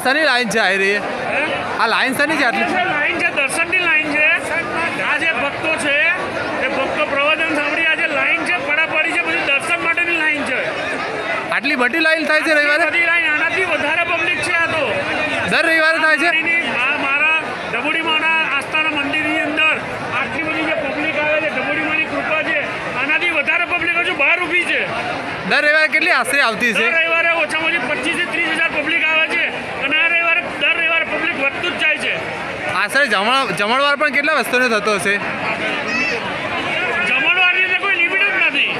આ શની લાઈન છે આવી રહી આ લાઈન શની છે આટલી? લાઈન છે દર્શનની લાઈન છે. આ જે ભક્તો છે એ ભક્તો પ્રવચન સાંભળી આ જે લાઈન છે પડાપડી છે બધી દર્શન માટેની લાઈન છે. આટલી મોટી લાઈન થાય છે રવિવારે? બધી લાઈન આનાથી વધારે પબ્લિક છે આ તો. દર રવિવારે થાય છે? આ મારા ડબુડીમાના આસ્થાના મંદિરની અંદર આટલી બધી જે પબ્લિક આવે છે ડબુડીમાની કૃપા છે આનાથી વધારે પબ્લિક હજુ બહાર ઊભી છે. દર રવિવારે કેટલી આશરે આવતી છે? દર રવિવારે ઓછામાં ઓછી પચીસથી ત્રીસ હજાર પબ્લિક આવે છે અને આ રવિવારે દર રવિવારે પબ્લિક વધતું જ જાય છે આશરે જમણ જમણવાર પણ કેટલા વસ્તુનો થતો હશે? જમણવારની અંદર કોઈ લિમિટ જ નથી.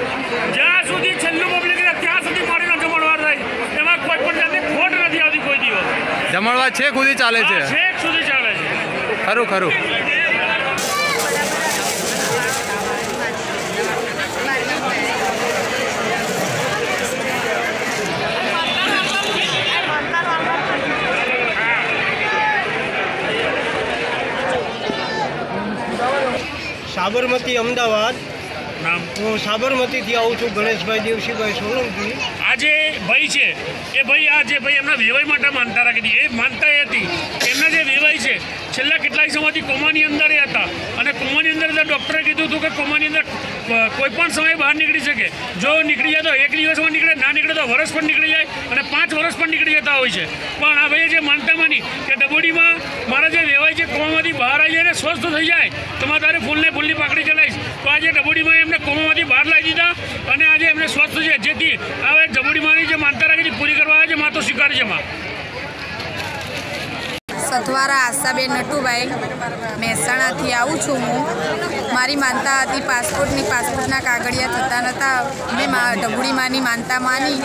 જ્યાં સુધી છેલ્લું પબ્લિક ત્યાં સુધી મારીનો જમણવાર થાય. એમાં કોઈ પણ જાતની ખોટ નથી આવતી કોઈ દિવસ. જમણવાર છે સુધી ચાલે છે. છેક સુધી ચાલે છે. ખરું ખરું. સાબરમતી અમદાવાદ. નામ? હું સાબરમતીથી આવું છું ગણેશભાઈ દેવસીભાઈ સોલંકી. આ જે ભાઈ છે એ ભાઈ આ જે ભાઈ એમના વેવાઈ માટે માનતા રાખી હતી એ માનતા હતી એમના જે વેવાઈ છે છેલ્લા કેટલાય સમયથી કોમાની અંદર એ હતા. અને કોમાની અંદર તો ડૉક્ટરે કીધું હતું કે કોમાની અંદર કોઈ પણ સમયે બહાર નીકળી શકે. જો નીકળી જાય તો એક દિવસમાં નીકળે, ના નીકળે તો વર્ષ પણ નીકળી જાય અને પાંચ વર્ષ પણ નીકળી જતા હોય છે. પણ આ ભાઈએ જે માનતા માની કે ડબોડીમાં મારા જે વેવાય છે, કોમામાંથી બહાર આવી જાય સ્વસ્થ થઈ જાય, તો મારે તારે ફૂલને ફૂલની પાકડી ચલાવીશ. તો આજે ડબોડીમાં એમને કોમામાંથી બહાર લાવી દીધા અને આજે એમને સ્વસ્થ છે. જેથી હવે ડબોડીમાંની જે માનતા રાખી છે પૂરી કરવા આવે છે માં તો સ્વીકારે છે, માં. સથવારા આશાબેન નટુભાઈ. મહેસાણાથી આવું છું હું. મારી માનતા હતી પાસપોર્ટની પાસપોર્ટના કાગળિયા થતા નહોતા મેં મા ઢબુડીમાંની માનતા માની.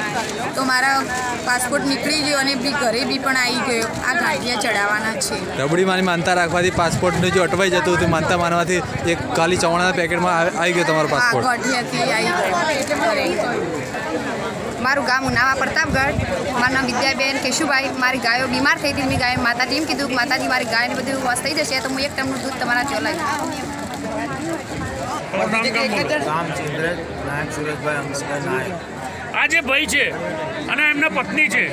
તો મારા પાસપોર્ટ નીકળી ગયો અને બી ઘરે બી પણ આવી ગયો. આ ગાંઠિયા ચડાવવાના છે. રબડીમાંની માનતા રાખવાથી પાસપોર્ટનું જો અટવાઈ જતું હતું માનતા માનવાથી એક ખાલી ચવાણાના પેકેટમાં આવી- આવી ગયો તમારો પાસપોર્ટ. ગાંઠિયાથી આવી ગયો. મારું ગામ ઉનાવા પ્રતાપગઢ. મારું નામ વિદ્યાબેન કેશુભાઈ. મારી ગાયો બીમાર થઈ હતી. મેં ગાય માતાજી એમ કીધું કે માતાજી મારી ગાયને બધું વસ્ત થઈ જશે તો હું એક ટમનું દૂધ તમારા નાયક આ જે ભાઈ છે અને એમના પત્ની છે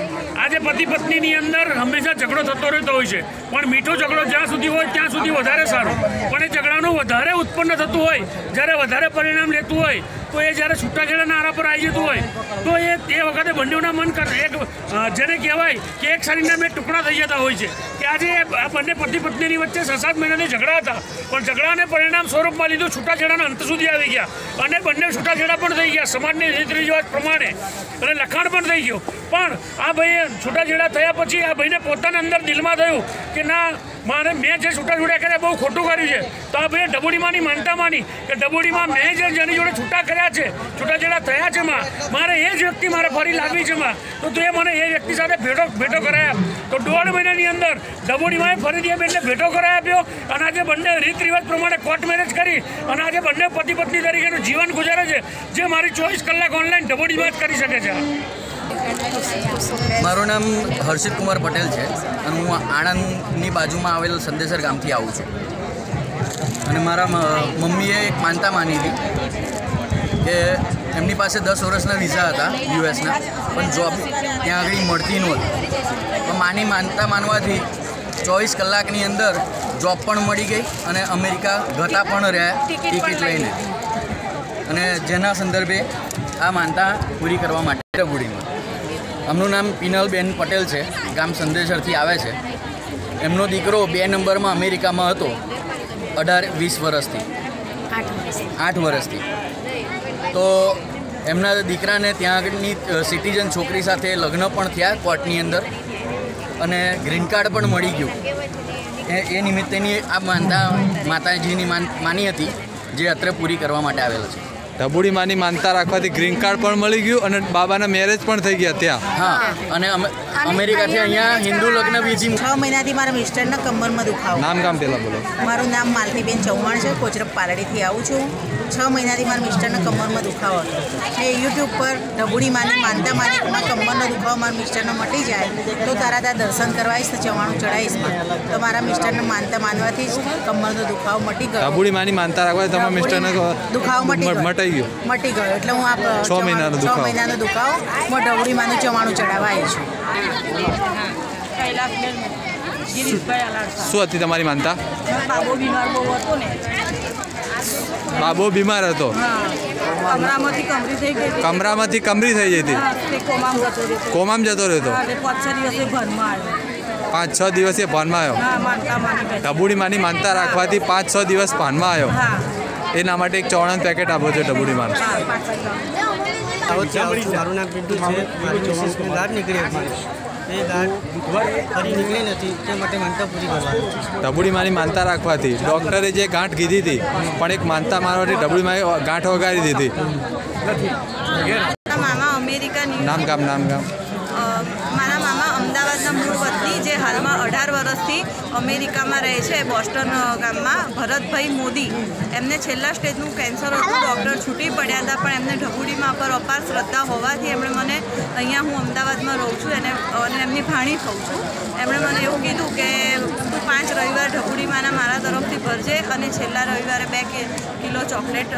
આજે પતિ પત્નીની અંદર હંમેશા ઝઘડો થતો રહેતો હોય છે. પણ મીઠો ઝઘડો જ્યાં સુધી હોય ત્યાં સુધી વધારે સારો. પણ એ ઝઘડાનું વધારે ઉત્પન્ન થતું હોય જ્યારે વધારે પરિણામ લેતું હોય તો એ જ્યારે છૂટાછેડાના આરા પર આવી જતું હોય, તો એ એ વખતે બંનેના મન એક જેને કહેવાય કે એક શરીરના બે ટુકડા થઈ જતા હોય છે. કે આજે બંને પતિ પત્નીની વચ્ચે છ સાત મહિનાથી ઝઘડા હતા. પણ ઝઘડાને પરિણામ સ્વરૂપમાં લીધું છૂટાછેડાના અંત સુધી આવી ગયા. અને બંને છૂટાછેડા પણ થઈ ગયા. સમાજની રીત રિવાજ પ્રમાણે. અને લખાણ પણ થઈ ગયું. પણ આ ભાઈએ છૂટાછેડા થયા પછી આ ભાઈને પોતાના અંદર દિલમાં થયું કે ના મારે મેં જે છૂટાછેડા કર્યા બહુ ખોટું કર્યું છે. તો આ ભાઈએ ડબોડીમાંની માનતા માની કે ડબોડીમાં મેં જે જેની જોડે છૂટા કર્યા છે છૂટાછેડા થયા છે માં, મારે એ જ વ્યક્તિ મારે ફરી લાગવી છે માં. તો તે મને એ વ્યક્તિ સાથે ભેટો ભેટો કરાયા. તો દોઢ મહિનાની અંદર ડબોડીમાં ફરીથી એ એટલે ભેટો કરાવી આપ્યો અને આજે બંને રીત રિવાજ પ્રમાણે કોર્ટ મેરેજ કરી અને આજે બંને પતિ પત્ની તરીકેનું જીવન ગુજારે છે. જે મારી ચોવીસ કલાક ઓનલાઈન ડબોડીમાં જ કરી શકે છે. મારું નામ હર્ષિત કુમાર પટેલ છે અને હું આણંદની બાજુમાં આવેલ સંદેશર ગામથી આવું છું. અને મારા મમ્મીએ એક માનતા માની હતી કે એમની પાસે દસ વર્ષના વિઝા હતા યુએસના પણ જોબ ત્યાં આગળ મળતી નહોતી તો માની, માનતા માનવાથી ચોવીસ કલાકની અંદર જોબ પણ મળી ગઈ અને અમેરિકા ઘટા પણ રહ્યા ટિકિટ લઈને. અને જેના સંદર્ભે આ માનતા પૂરી કરવા માટે ડબુડીમાં એમનું નામ પિનલબેન પટેલ છે. ગામ સંદેશરથી આવે છે. એમનો દીકરો બે નંબરમાં અમેરિકામાં હતો. અઢાર વીસ વર્ષથી. આઠ વર્ષથી. તો એમના દીકરાને ત્યાં આગળની સિટીઝન છોકરી સાથે લગ્ન પણ થયા કોર્ટની અંદર. અને ગ્રીન કાર્ડ પણ મળી ગયું. એ એ નિમિત્તેની આ માનતા માતાજીની માન માની હતી જે અત્રે પૂરી કરવા માટે આવેલ છે. રબુડીમાંની માનતા રાખવાથી ગ્રીન કાર્ડ પણ મળી ગયું અને બાબાના મેરેજ પણ થઈ ગયા ત્યાં. હા, અને અમે- અમેરિકાથી અહીંયા હિન્દુ લગ્ન વિધિ છ મહિનાથી મારા મિસ્ટરના કમરમાં દુખાવો. નામ કામ પહેલાં બોલો. મારું નામ માલતીબેન ચૌહાણ છે કોચરપ પાલડીથી આવું છું. છ મહિનાથી મારા મિસ્ટરના કમરમાં દુખાવો હતો. મેં યુટ્યુબ પર ઢબુડી માની માનતા માની કમરનો દુખાવો મારા મિસ્ટરનો મટી જાય તો તારા ત્યાં દર્શન કરવાઈશ તો ચવાણું ચડાવીશ તો મારા મિસ્ટરને માનતા માનવાથી જ કમરનો દુખાવો મટી ગયો. રબુડીમાંની માનતા રાખવાથી તમારા મિસ્ટરને દુખાવો મટી ગયો. મટી ગયો. એટલે હું આ છ મહિનાનો છ દુખાવો. મહિનાનો દુખાવો. હું ઢબુડી માનું ચવાણું ચડાવવા આવી છું. શું હતી તમારી માનતા? બાબો બીમાર હતો. કમરામાંથી કમરી થઈ જતી. કોમામ જતો રહેતો. પાંચ છ દિવસે દિવસે ભાનમાં આવ્યો. માનતા માની ડબુડી માની માનતા રાખવાથી પાંચ છ દિવસ ભાનમાં આવ્યો. એના માટે એક ચવાણાનું પેકેટ આપો છો ડબુડી માનું. દાહોદથી આવું છું. મારું નામ પિન્ટુ છે. મારી મિસિસને ગાંઠ નીકળી હતી એ ગાંઠ ફરી નીકળી નથી. તે માટે માનતા પૂરી કરવા ડબુડી મારી માનતા રાખવાથી. ડૉક્ટરે જે ગાંઠ કીધી હતી પણ એક માનતા મારવાથી ડબુડી મારી ગાંઠ વગાડી દીધી મારા મામા અમેરિકા નામ ગામ નામ ગામ. મારા મામા અમદાવાદના મૂળ વતની જે હાલમાં અઢાર વર્ષથી અમેરિકામાં રહે છે બોસ્ટન ગામમાં, ભરતભાઈ મોદી. એમને છેલ્લા સ્ટેજનું કેન્સર હતું ડૉક્ટર છૂટી પડ્યા હતા, પણ એમને ઢબુડીમાં પર અપાર શ્રદ્ધા હોવાથી એમણે મને અહીંયા હું અમદાવાદમાં રહું છું, એને અને એમની ભાણી થઉં છું. એમણે મને એવું કીધું કે, તું પાંચ રવિવાર ઢબુડીમાંના મારા તરફથી ભરજે અને છેલ્લા રવિવારે બે કિલો ચોકલેટ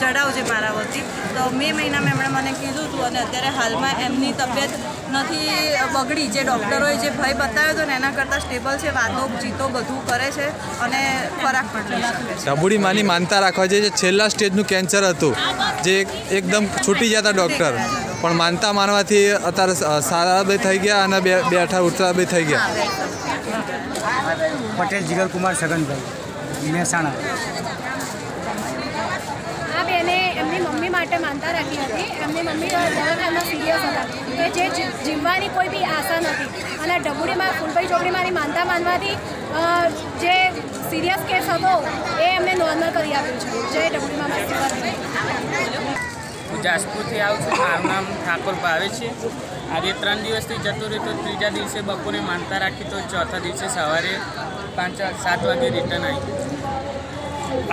ચડાવજે મારા વતી. તો મે મહિનામાં એમણે મને કીધું હતું અને અત્યારે હાલમાં એમની તબિયત નથી બગડી. જે ડૉક્ટરોએ જે ભય બતાવ્યો ને એના કરતાં સ્ટેબલ છે વાતો ચીતો બધું કરે છે અને ખોરાક પણ લઈ શકે છે. ડબુડી માની માનતા રાખવા જે છેલ્લા સ્ટેજનું કેન્સર હતું જે એકદમ છૂટી જતા ડૉક્ટર પણ માનતા માનવાથી અત્યારે સારા બે થઈ ગયા અને બે બે ઉઠતા બે થઈ ગયા. પટેલ જીગરકુમાર સગનભાઈ મહેસાણા આ બેને એમની મમ્મી માટે માનતા રાખી હતી. એમની મમ્મી એમના સિરિયસ હતા. કે જે જી- જીવવાની કોઈ બી આશા નથી. અને ડબુડીમાં ફૂલભાઈ ચોકડીમાંની માનતા માનવાથી જે સિરિયસ કેસ હતો, એ એમને નોર્મલ કરી આપ્યું છે. જે ડબુડીમાં હું જાસપુરથી આવું છું. મારું નામ ઠાકોર ભાવે છે આજે ત્રણ દિવસથી જતો રહ્યો તો ત્રીજા દિવસે બપોરે માનતા રાખી તો ચોથા દિવસે સવારે પાંચ, સાત વાગે રિટર્ન આવી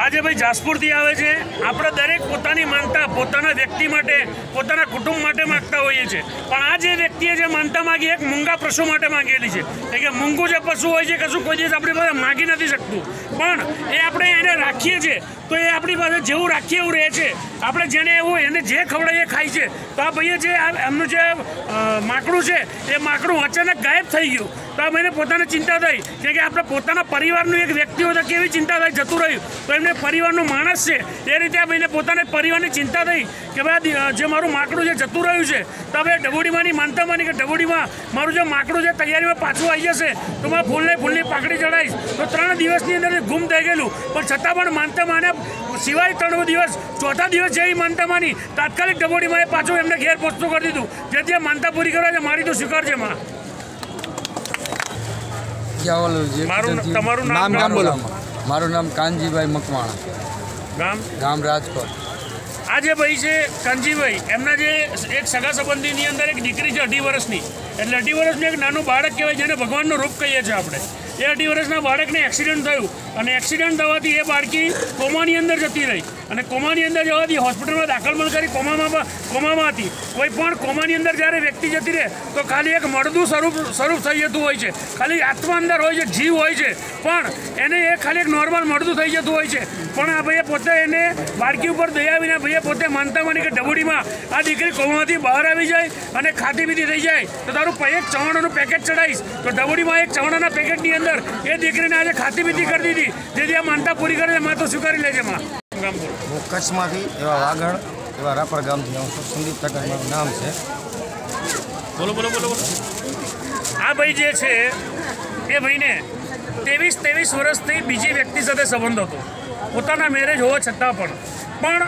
આજે ભાઈ જાસપુરથી આવે છે. આપણે દરેક પોતાની માનતા, પોતાના વ્યક્તિ માટે, પોતાના કુટુંબ માટે માગતા હોઈએ છીએ. પણ આ જે વ્યક્તિએ જે માનતા માગી, એક મૂંગા પશુ માટે માંગેલી છે. કે મૂંગું જે પશુ હોય છે, કશું કોઈ દિવસ આપણી પાસે માગી નથી શકતું. પણ એ આપણે એને રાખીએ છીએ, તો એ આપણી પાસે જેવું રાખીએ એવું રહે છે. આપણે જેને એવું એને જે ખવડાવીએ ખાય છે. તો આ ભાઈએ જે એમનું જે માકડું છે, એ માકડું અચાનક ગાયબ થઈ ગયું. તો ભાઈને પોતાને ચિંતા થઈ. કેમ કે આપણે પોતાના પરિવારનું એક વ્યક્તિ હોય તો કેવી ચિંતા થાય જતું રહ્યું. તો એમને પરિવારનું માણસ છે. એ રીતે આ ભાઈને પોતાને પરિવારની ચિંતા થઈ કે ભાઈ જે મારું માકડું જે જતું રહ્યું છે. તો હવે ડબોડીમાંની માનતા માની કે ડબોડીમાં મારું જે માકડું જે તૈયારીમાં પાછું આવી જશે. તો મારે ફૂલને ફૂલની પાકડી ચડાવીશ. તો ત્રણ દિવસની અંદર ગુમ થઈ ગયેલું. પણ છતાં પણ માનતા માને સિવાય ત્રણ દિવસ, ચોથા દિવસ જેવી માનતા માની, તાત્કાલિક ડબોડીમાં એ પાછું એમને ઘેર પહોંચતું કરી દીધું. જેથી માનતા પૂરી કરવા છે. મારી તો સ્વીકારજે છે મારું તમારું નામ નામ ગામ બોલો. મારું નામ કાનજીભાઈ મકવાણા. ગામ? ગામ રાજકોટ. આ જે ભાઈ છે કાનજીભાઈ એમના જે એક સગા સંબંધીની અંદર એક દીકરી છે અઢી વર્ષની. એટલે અઢી વર્ષનું એક નાનું બાળક કહેવાય જેને ભગવાનનો રૂપ કહીએ છીએ આપણે. એ અઢી વર્ષના બાળકને એક્સિડન્ટ થયું. અને એક્સિડન્ટ થવાથી એ બાળકી કોમાની અંદર જતી રહી. અને કોમાની અંદર જવાથી હોસ્પિટલમાં દાખલ પણ કરી કોમામાં કોમામાં હતી. કોઈ પણ કોમાની અંદર જ્યારે વ્યક્તિ જતી રહે, તો ખાલી એક મળદું સ્વરૂપ સ્વરૂપ થઈ જતું હોય છે. ખાલી આત્મા અંદર હોય છે, જીવ હોય છે. પણ એને એ ખાલી એક નોર્મલ મળદું થઈ જતું હોય છે. પણ આ ભાઈએ પોતે એને બાળકી ઉપર દયાવીને ભાઈએ પોતે માનતા માની કે ડબુડીમાં આ દીકરી કોમામાંથી બહાર આવી જાય અને ખાતી પીતી થઈ જાય. તો તારું એક ચવાણાનું પેકેટ ચડાવીશ. તો ડબુડીમાં એક ચવાણાના પેકેટની અંદર એ દીકરીને આજે ખાતી પીતી કરી દીધી. જેથી આ માનતા પૂરી કરે છે માં તો સ્વીકારી લેજે માં. ગામ હું કચ્છમાંથી એવા વાગણ એવા રાપર ગામથી આવું છું. સંદીપ ઠાકર મારું નામ છે. બોલો બોલો બોલો આ ભાઈ જે છે એ ભાઈને ત્રેવીસ ત્રેવીસ વર્ષથી બીજી વ્યક્તિ સાથે સંબંધ હતો. પોતાના મેરેજ હોવા છતાં પણ. પણ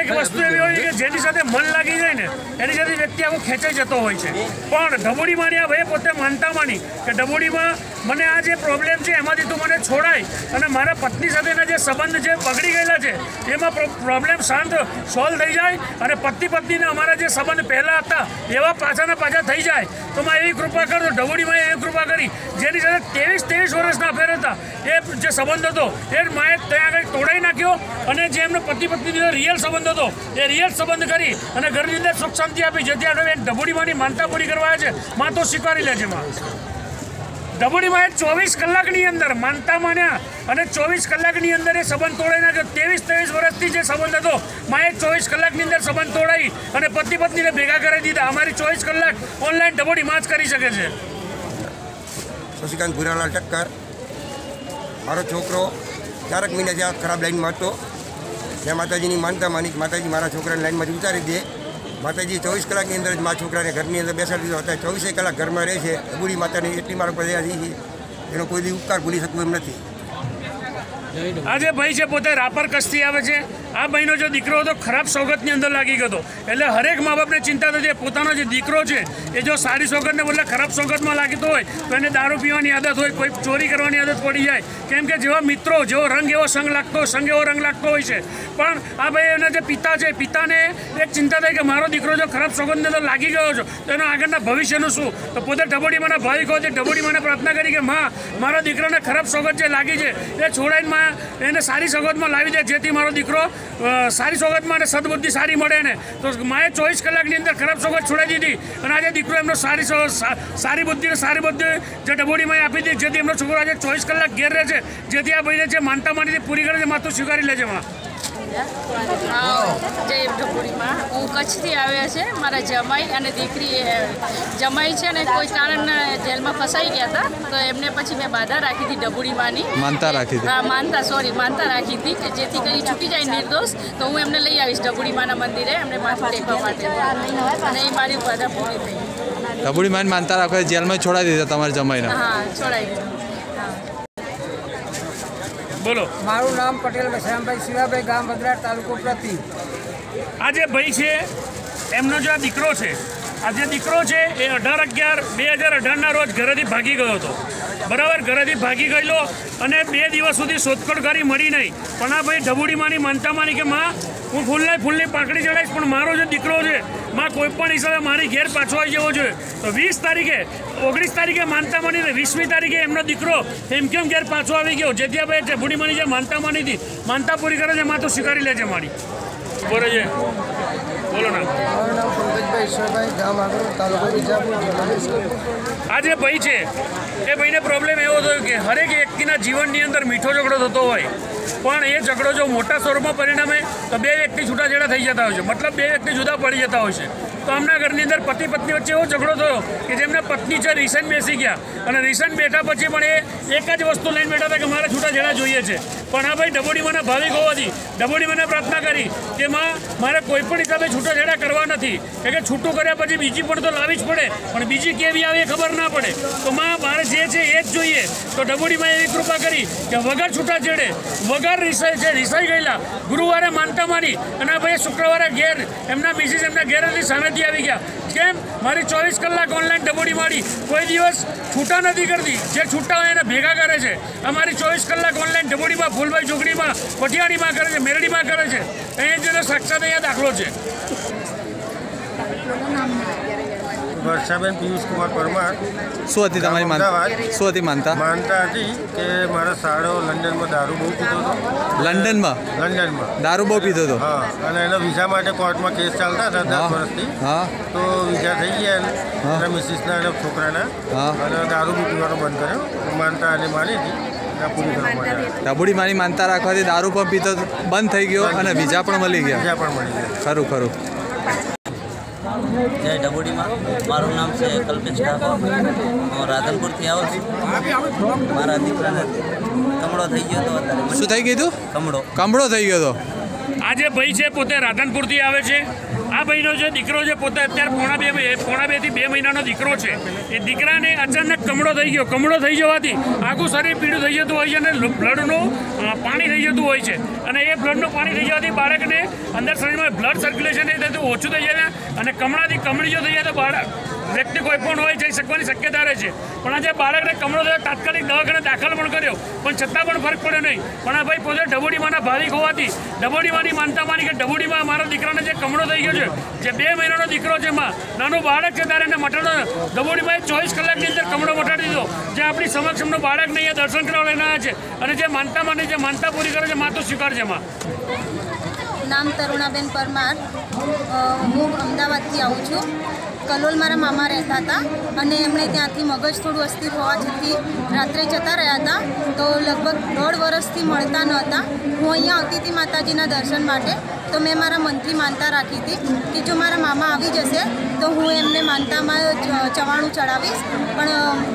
એક વસ્તુ એવી હોય કે જેની સાથે મન લાગી જાય ને, એની સાથે વ્યક્તિ આખો ખેંચાઈ જતો હોય છે. પણ ડબોડીમાંની આ ભાઈ પોતે માનતા માની કે ડબોડીમાં મને આ જે પ્રોબ્લેમ છે, એમાંથી તું મને છોડાય. અને મારા પત્ની સાથેના જે સંબંધ જે બગડી ગયેલા છે, એમાં પ્રોબ્લેમ શાંત સોલ્વ થઈ જાય અને પતિ પત્નીના અમારા જે સંબંધ પહેલાં હતા, એવા પાછાના પાછા થઈ જાય. તો મેં એવી કૃપા કરજો ડબોડીમાં એવી કૃપા કરી. જેની સાથે ત્રેવીસ ત્રેવીસ વર્ષના અફેર હતા, એ જે સંબંધ હતો, એ માએ ત્યાં આગળ તોડાઈ નાખ્યો અને જે એમનો પતિ પત્નીનો રિયલ સંબંધ હતો. એ રિયલ સંબંધ કરી અને ઘરની અંદર સુખ શાંતિ આપી. જેથી આપણે ડબોડીમાંની માનતા પૂરી કરવા આવે છે. માં તો સ્વીકારી લેજે, માં. ડબોડીમાં એ ચોવીસ કલાકની અંદર માનતા માન્યા અને ચોવીસ કલાકની અંદર એ સંબંધ તોડાઈ નાખ્યો. ત્રેવીસ ત્રેવીસ વર્ષથી જે સંબંધ હતો માએ ચોવીસ કલાકની અંદર સંબંધ તોડાઈ અને પતિ પત્નીને ભેગા કરી દીધા. અમારી ચોવીસ કલાક ઓનલાઈન ડબોડીમાં જ કરી શકે છે. શશિકાંત ભુરાલાલ ટક્કર. મારો છોકરો ચારક મહિનાથી જ્યાં ખરાબ લાઈનમાં હતો. મેં માતાજીની માનતા માની માતાજી મારા છોકરાને લાઈનમાંથી ઉતારી દે. માતાજી ચોવીસ કલાકની અંદર જ મારા છોકરાને ઘરની અંદર બેસાડી દીધો. હતા ચોવીસે કલાક ઘરમાં રહે છે. બુડી માતાની એટલી મારા પ્રજા છે. એનો કોઈ બી ઉપકાર ભૂલી શકું એમ નથી. આજે ભાઈ છે પોતે રાપર કસ્તી આવે છે. આ ભાઈનો જે દીકરો હતો, ખરાબ સોગતની અંદર લાગી ગયો એટલે હરેક મા બાપને ચિંતા થતી પોતાનો જે દીકરો છે, એ જો સારી સોગતને બદલે ખરાબ સોગતમાં લાગતો હોય, તો એને દારૂ પીવાની આદત હોય, કોઈ ચોરી કરવાની આદત પડી જાય. કેમ કે જેવા મિત્રો, જેવો રંગ, એવો સંગ લાગતો, સંગ એવો રંગ લાગતો હોય છે. પણ આ ભાઈ એના જે પિતા છે, પિતાને એક ચિંતા થઈ કે મારો દીકરો જો ખરાબ સોગતની અંદર લાગી ગયો છો, તો એના આગળના ભવિષ્યનું શું? તો પોતે ઢબોડીમાંના ભાવિકો છે ઢબોડીમાંને પ્રાર્થના કરી કે, માં, મારા દીકરાને ખરાબ સોગત જે લાગી છે, એ છોડાઈને માં, એને સારી સોગતમાં લાવી દે, જેથી મારો દીકરો સારી સોગતમાં અને સદબુદ્ધિ સારી મળે ને. તો માએ ચોવીસ કલાકની અંદર ખરાબ સોગત છોડાવી દીધી અને આજે દીકરો એમનો સારી સારી બુદ્ધિ સારી બુદ્ધિ જે ડબોડીમાં આપી દીધી, જેથી એમનો છોકરો આજે ચોવીસ કલાક ઘેર રહે છે, જેથી આ ભાઈને જે માનતા માનીથી પૂરી કરે છે, માથું સ્વીકારી લે છે જય ઢપુરીમાં હું કચ્છથી આવ્યા છે મારા જમાઈ અને દીકરી એ, જમાઈ છે ને કોઈ કારણ જેલમાં ફસાઈ ગયા હતા તો એમને પછી મેં બાધા રાખી હતી ડબુડીમાંની. માનતા રાખી હા માનતા સોરી માનતા રાખી હતી કે જેથી કરી છૂટી જાય નિર્દોષ તો હું એમને લઈ આવીશ ડબુડીમાના મંદિરે એમને માથું ટેકવા માટે. અને એ મારી બાધા પૂરી થઈ. ડબુડી માન માનતા રાખવા જેલમાં છોડાવી દીધા તમારા જમાઈને. હા છોડાઈ દીધું. બોલો. મારું નામ પટેલ વસરામભાઈ શિવાભાઈ ગામ બદરાટ તાલુકો પ્રતિ આ જે ભાઈ છે એમનો જે આ દીકરો છે આ જે દીકરો છે એ અઢાર અગિયાર બે હજાર અઢારના રોજ ઘરેથી ભાગી ગયો હતો. બરાબર, ઘરેથી ભાગી ગયેલો અને બે દિવસ સુધી શોધખોળ કરી મળી નહીં. પણ આ ભાઈ ઢબુડીમાંની માનતા માની કે માં, હું ફૂલને ફૂલની પાંખડી ચડાવીશ, પણ મારો જે દીકરો છે, માં કોઈ પણ હિસાબે મારી ઘેર પાછો આવી જવો જોઈએ તો વીસ તારીખે, ઓગણીસ તારીખે માનતા માની ને વીસમી તારીખે એમનો દીકરો એમ કેમ ઘેર પાછો આવી ગયો? જેથી આ ભાઈ ઢબુડીમાંની જે માનતા માની હતી, માનતા પૂરી કરે છે, માં તો સ્વીકારી લેજે મારી. બોલે છે બોલો ના. મારું નામ પંકજભાઈ ઈશ્વરભાઈ, ગામ આગળ, તાલુકો વિજાપુર. આ જે ભાઈ છે. એ ભાઈને પ્રોબ્લેમ એવો થયો કે હરેક વ્યક્તિના જીવનની અંદર મીઠો ઝઘડો થતો હોય. પણ એ ઝઘડો જો મોટા સ્વરૂપમાં પરિણમે તો બે વ્યક્તિ છૂટાછેડા થઈ જતા હોય છે. મતલબ બે વ્યક્તિ જુદા પડી જતા હોય છે. તો આમના ઘરની અંદર પતિ પત્ની વચ્ચે એવો ઝઘડો થયો કે જેમને પત્ની છે રિસન બેસી ગયા. અને રિસન બેઠા પછી પણ એ એક જ વસ્તુ લઈને બેઠા હતા કે મારે છૂટાછેડા જોઈએ છે. પણ આ ભાઈ ડબોડીમાંના ભાવિક હોવાથી ડબોડીમાંને પ્રાર્થના કરી કે માં, મારે કોઈ પણ હિસાબે છૂટાછેડા કરવા નથી. કે કે છૂટું કર્યા પછી બીજી પણ તો લાવી જ પડે. પણ બીજી કેવી આવે એ ખબર ના પડે. તો માં, મારે જે છે એ જ જોઈએ. તો ડબોડીમાં એવી કૃપા કરી કે વગર છૂટાછેડે વગર રિસાઈ છે, રિસાઈ ગયેલા, ગુરુવારે માનતા માની અને આ ભાઈ શુક્રવારે ઘેર, એમના મિસિસ એમના ઘેરથી સામેથી આવી ગયા. કેમ? મારી ચોવીસ કલાક ઓનલાઈન ડબોડી મારી. કોઈ દિવસ છૂટા નથી કરતી. જે છૂટા હોય એને ભેગા કરે છે. અમારી ચોવીસ કલાક ઓનલાઈન ડબોડીમાં ફૂલભાઈ ચોકડીમાં પટિયાણીમાં કરે છે, મેરડીમાં કરે છે. અહીંયા જેનો સાક્ષાત અહીંયા દાખલો છે. વર્ષાબેન પિયુષ કુમાર પરમાર. શું હતી તમારી માનતા અમદાવાદ. શું હતી માનતા? માનતા હતી કે મારા સાળો લંડનમાં દારૂ બહુ પીધો હતો. લંડનમાં? લંડનમાં. દારૂ બહુ પીધો હતો? હા અને એના વિઝા માટે કોર્ટમાં કેસ ચાલતા હતા દસ વર્ષથી. હા. તો વિઝા થઈ ગયા એને. એના મિસિસના અને છોકરાના. હા. અને દારૂ બી પીવાનો બંધ કર્યો. માનતા અને માની હતી. કરવા માટે. ડબુડી માની માનતા રાખવાથી દારૂ પણ પીતો બંધ થઈ ગયો અને વિઝા પણ મળી ગયા. વિઝા પણ મળી ગયા. ખરું ખરું. જય ડબોડીમાં. મારું નામ છે કલ્પેશ ઠાકોર. હું રાધનપુરથી આવું છું. મારા દીકરાને કમળો થઈ ગયો હતો અત્યારે શું થઈ ગયું કમળો. કમળો થઈ ગયો હતો આ જે ભાઈ છે પોતે રાધનપુરથી આવે છે. આ ભાઈનો જે દીકરો છે પોતે અત્યારે પોણા બે પોણા બેથી બે મહિનાનો દીકરો છે, એ દીકરાને અચાનક કમળો થઈ ગયો. કમળો થઈ જવાથી આખું શરીર પીળું થઈ જતું હોય છે અને બ્લડનું પાણી થઈ જતું હોય છે. અને એ બ્લડનું પાણી થઈ જવાથી બાળકને અંદર શરીરમાં બ્લડ સર્ક્યુલેશન એ થતું ઓછું થઈ જાય અને કમળાથી કમળી જો થઈ જાય તો બાળક વ્યક્તિ કોઈ પણ હોય જઈ શકવાની શક્યતા રહે છે. પણ આજે બાળકને કમળો તાત્કાલિક દવાખાને દાખલ પણ કર્યો. પણ છતાં પણ ફરક પડ્યો નહીં. પણ આ ભાઈ પોતે ડબોડીમાંના ભાવિક હોવાથી ડબોડીમાંની માનતા માની કે ડબોડીમાં મારા દીકરાને જે કમળો થઈ ગયો છે, જે બે મહિનાનો દીકરો છે એમાં, નાનું બાળક છે ત્યારે એને મટાડો ડબોડીમાં ચોવીસ કલાકની અંદર કમળો મટાડી દીધો. જે આપણી સમક્ષ એમનું બાળકને અહીંયા દર્શન કરવા લઈને આવ્યા છે. અને જે માનતા માની, જે માનતા પૂરી કરે છે માતો સ્વીકાર છે એમાં. નામ તરુણાબેન પરમાર. હું અમદાવાદથી આવું છું. કલોલ મારા મામા રહેતા હતા અને એમણે ત્યાંથી મગજ થોડું અસ્થિર હોવા છતાં રાત્રે જતા રહ્યા હતા. તો લગભગ દોઢ વર્ષથી મળતા નહોતા હું અહીંયા આવતી હતી માતાજીના દર્શન માટે. તો મેં મારા મનથી માનતા રાખી હતી કે જો મારા મામા આવી જશે, તો હું એમને માનતામાં ચવાણું ચડાવીશ. પણ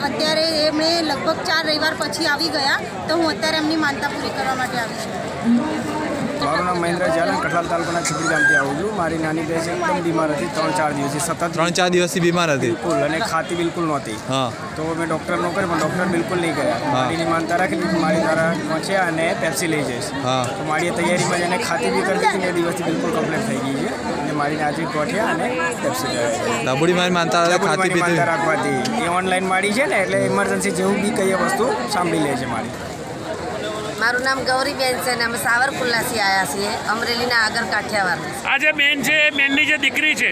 અત્યારે એમણે લગભગ ચાર રવિવાર પછી આવી ગયા, તો હું અત્યારે એમની માનતા પૂરી કરવા માટે આવી છું. મારું નામ મહેન્દ્ર જાલન કઠલાલ તાલુકાના છીપરી ગામથી આવું છું. મારી નાની બેસ એકદમ બીમાર હતી ત્રણ ચાર દિવસથી સતત ત્રણ ચાર દિવસથી બીમાર હતી? બિલકુલ અને ખાતી બિલકુલ નહોતી. તો મેં ડૉક્ટર નો કર્યો પણ ડૉક્ટર બિલકુલ નહીં કર્યા. મારીની માનતા રાખી મારી તારા પહોંચ્યા અને પેપ્સી લઈ જઈશ. તો મારી તૈયારીમાં જઈને ખાતી બી કરી દીધી બે દિવસથી બિલકુલ કમ્પ્લેટ થઈ ગઈ છે. અને મારી આજે પહોંચ્યા અને પેપ્સી ડાબુડી મારી માનતા ખાતી પીતી રાખવાથી. એ ઓનલાઈન મારી છે ને એટલે ઇમરજન્સી જેવું બી કઈ વસ્તુ સાંભળી લે છે મારી. મારું નામ ગૌરીબેન છે અને અમે સાવરકુલ્લાથી આવ્યા છીએ અમરેલીના આગળ કાઠિયાવાડ આ જે બેન છે, એ બેનની જે દીકરી છે,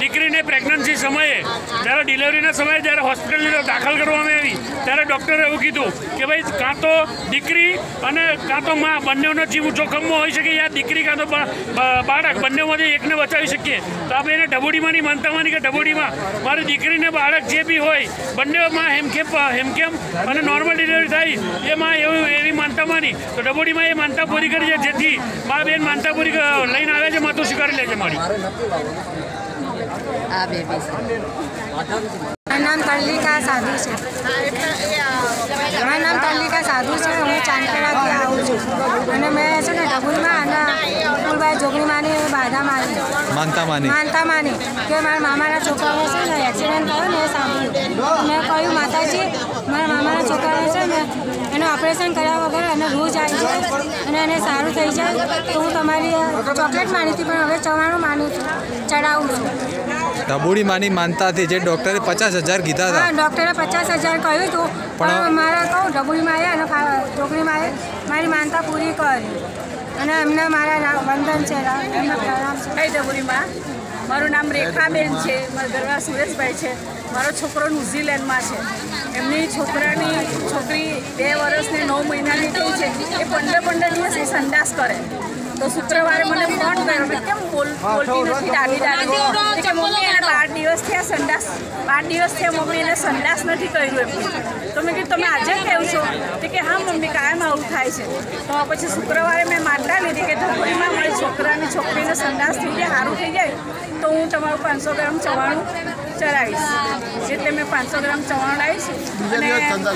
દીકરીને પ્રેગ્નન્સી સમયે, જ્યારે ડિલિવરીના સમયે જ્યારે હોસ્પિટલની દાખલ કરવામાં આવી, ત્યારે ડૉક્ટરે એવું કીધું કે ભાઈ, કાં તો દીકરી અને કાં તો માં બંનેનો જીવ જોખમમાં હોઈ શકે યા દીકરી કાં તો બાળક બંનેમાંથી એકને બચાવી શકીએ. તો આ બેને ડબોડીમાંની માનતામાંની કે ડબોડીમાં મારી દીકરીને બાળક જે બી હોય, બંનેમાં હેમખેમ હેમખેમ અને નોર્મલ ડિલિવરી થાય એમાં એવું, એવી માનતા માની તો ડબોડીમાં એ માનતા પૂરી કરી છે, જેથી મા બેન માનતા પૂરી લઈને આવે છે માતું સ્વીકારી લેજે મારી. આ બેબી મારું નામ તલ્લિકા સાધુ છે. મારું નામ તલ્લિકા સાધુ છે. હું ચાંદખેડાથી આવું છું. અને મેં છે ને ડબુલમાં અને ફૂલભાઈ જોગણીમાંની બાધા માની માનતા માની. માનતા માની કે મારા મામાના છોકરાઓ છે ને એક્સિડન્ટ થયો ને એ સાંભળ્યું. મેં કહ્યું માતાજી મારા મામાના છોકરાઓ છે ને એનું ઓપરેશન કર્યા વગર અને રોજ આવી જાય. અને સારું થઈ જાય તો હું તમારી ચોકલેટ માની હતી પણ હવે ચવાણું માનું છું ચડાવું છું. ડબોડી માની માનતા હતી જે ડૉક્ટરે પચાસ હજાર કીધા હા હતા ડૉક્ટરે પચાસ હજાર કહ્યું હતું પણ મારા કહું ડબુડીમાં આવ્યા અને ઢોકળીમાં આવ્યા મારી માનતા પૂરી કરી. અને એમને મારા વંદન છે પ્રણામ છે. કઈ મારું નામ રેખાબેન છે મારા ઘરમાં સુરેશભાઈ છે. મારો છોકરો ન્યુઝીલેન્ડમાં છે. એમની છોકરાની છોકરી બે વર્ષને નવ મહિનાની થઈ છે. એ પંદર પંદર દિવસ એ સંડાસ કરે. તો શુક્રવારે મને ફોન કર્યો મેં કેમ બોલ બોલતી નથી દાદી દાદી. કે મમ્મી એને બાર દિવસ થયા સંડાસ બાર દિવસ થયા મમ્મી એને સંડાસ નથી કર્યું એમ. તો મેં કીધું તમે આજે કેવું છો? તો કે હા મમ્મી કાયમ આવું થાય છે. તો પછી શુક્રવારે મેં માનતા લીધી કે ધપોડીમાં મારી છોકરાની છોકરીને સંડાસ થઈ જાય સારું થઈ જાય તો હું તમારું પાંચસો ગ્રામ ચવાણું ચડાવીશ એટલે મેં પાંચસો ગ્રામ ચવાણ લાવીશ. અને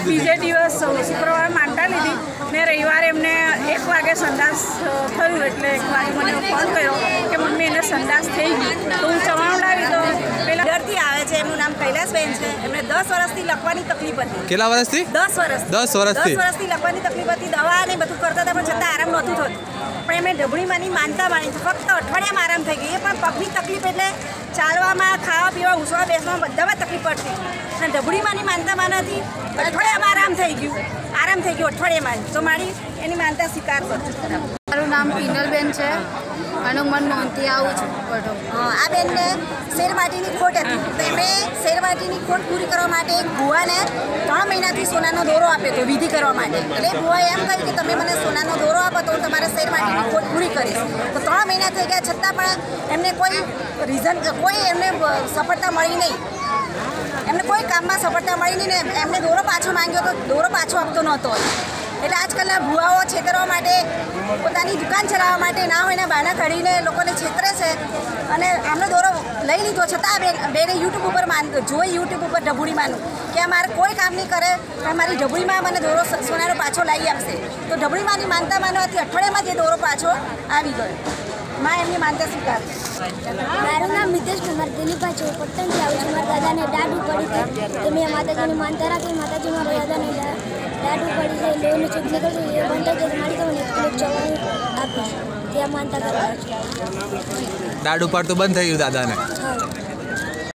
બીજે દિવસ શુક્રવારે માનતા લીધી. ને રવિવારે એમને એક વાગે સંદાસ થયું. એટલે એક વાગે મને ફોન કર્યો કે મમ્મી એને સંદાસ થઈ ગઈ તો હું ચવાણ લાવી તો પેલા ડરથી આવે છે એમનું નામ કૈલાસબેન છે. એમને દસ વર્ષથી લખવાની તકલીફ હતી. કેટલા વર્ષથી? દસ વર્ષ દસ વર્ષથી? દસ વર્ષથી લખવાની તકલીફ હતી. દવા ને બધું કરતા હતા પણ છતાં આરામ નહોતું થતું. પણ એમણે ઢબડીમાંની માનતા માની ફક્ત અઠવાડિયામાં આરામ થઈ ગઈ એ પણ પગની તકલીફ એટલે ચાલવામાં ખાવા પીવા ઉસવા બેસવામાં બધામાં તકલીફ પડતી. અને ઢબડીમાંની માનતા માનાથી અઠવાડિયામાં આરામ થઈ ગયું. આરામ થઈ ગયું અઠવાડિયામાં. તો મારી એની માનતા સ્વીકાર કરજો. મારું નામ પિનલબેન છે. અને મન મોહનથી આવું છું. આ બેનને શેરમાટીની ખોટ હતી. તેમણે શેરમાટીની ખોટ પૂરી કરવા માટે એક ભુવાને ત્રણ મહિનાથી સોનાનો દોરો આપ્યો હતો વિધિ કરવા માટે. એટલે ગુવા ભુવાએ એમ કહ્યું કે તમે મને સોનાનો દોરો આપો તો હું તમારે શેરમાટીની ખોટ પૂરી કરીશ. તો ત્રણ મહિના થઈ ગયા છતાં પણ એમને કોઈ રીઝન કોઈ એમને સફળતા મળી નહીં. એમને કોઈ કામમાં સફળતા મળી નહીં ને એમને દોરો પાછો માંગ્યો તો દોરો પાછો આપતો નહોતો. એટલે આજકાલના ભુવાઓ છેતરવા માટે પોતાની દુકાન ચલાવવા માટે ના હોય ને બાના કાઢીને લોકોને છેતરે છે. અને આમનો દોરો લઈ લીધો. છતાં બેન, બેને યુટ્યુબ ઉપર માન જોઈ યુટ્યુબ ઉપર ઢબુડીમાંનું કે અમારે કોઈ કામ નહીં કરે પણ મારી ઢબુડીમાં મને દોરો સોનારો પાછો લાવી આપશે. તો ઢબુડીમાંની માનતા માનવાથી અઠવાડિયામાં જ દોરો પાછો આવી ગયો. માં એમની માનતા સ્વીકાર. મારું નામ મિતેશ કુમાર દિલીપભાઈ ચોપટ્ટનથી આવું છું. મારા દાદાને દાઢ પડી હતી તો મેં માતાજીની માનતા રાખી. માતાજી મારા દાદાને દા- પડી છે. લોહીનું ચૂક નીકળતું એ બંધ જાય તો મારી તમને ચવાણું આપીશ. ત્યાં માનતા કરવા છું દાડ બંધ થઈ ગયું દાદાને.